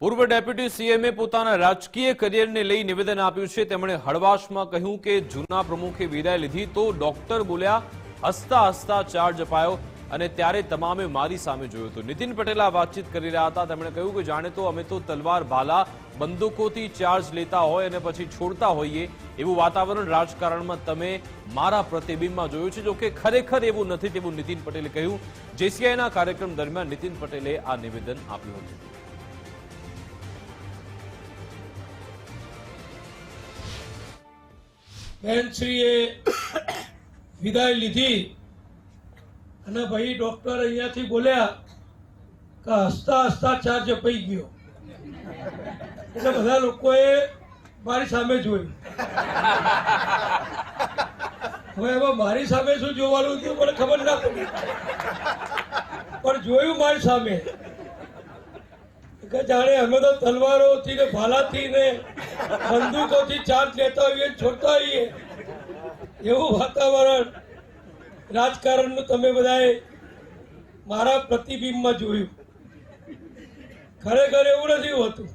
પૂર્વ ડેપ્યુટી સીએમએ પોતાના રાજકીય કરિયરને લઈ નિવેદન આપ્યું છે. તેમણે હળવાશમાં કહ્યું કે જૂના પ્રમુખે વિદાય લીધી તો ડોક્ટર બોલ્યા, હસતા હસતા ચાર્જ અપાયો અને ત્યારે તમામે મારી સામે જોયું હતું નીતિન પટેલ આ વાતચીત કરી રહ્યા હતા. તેમણે કહ્યું કે જાણે તો અમે તો તલવાર ભાલા બંદૂકોથી ચાર્જ લેતા હોય અને પછી છોડતા હોઈએ એવું વાતાવરણ રાજકારણમાં તમે મારા પ્રતિબિંબમાં જોયું છે. જો કે ખરેખર એવું નથી તેવું નીતિન પટેલે કહ્યું. જેસીઆઈના કાર્યક્રમ દરમિયાન નીતિન પટેલે આ નિવેદન આપ્યું હતું. બેનશ્રીએ વિદાય લીધી અને ભાઈ ડોક્ટર અહીંયાથી બોલ્યા કે હસતા હસતા ચાર્જ અપાઈ ગયો. એટલે બધા લોકોએ મારી સામે જોયું. હવે એમાં મારી સામે શું જોવાનું હતું મને ખબર ના પડી. પણ જોયું મારી સામે. કે જાણે અમે તો તલવારોથી ને ભાલાથી ને બંદૂકોથી ચાર્જ લેતા હોઈએ છોડતા હોઈએ. એવું વાતાવરણ રાજકારણનું તમે બધાએ મારા પ્રતિબિંબમાં જોયું. ખરેખર એવું નથી હોતું.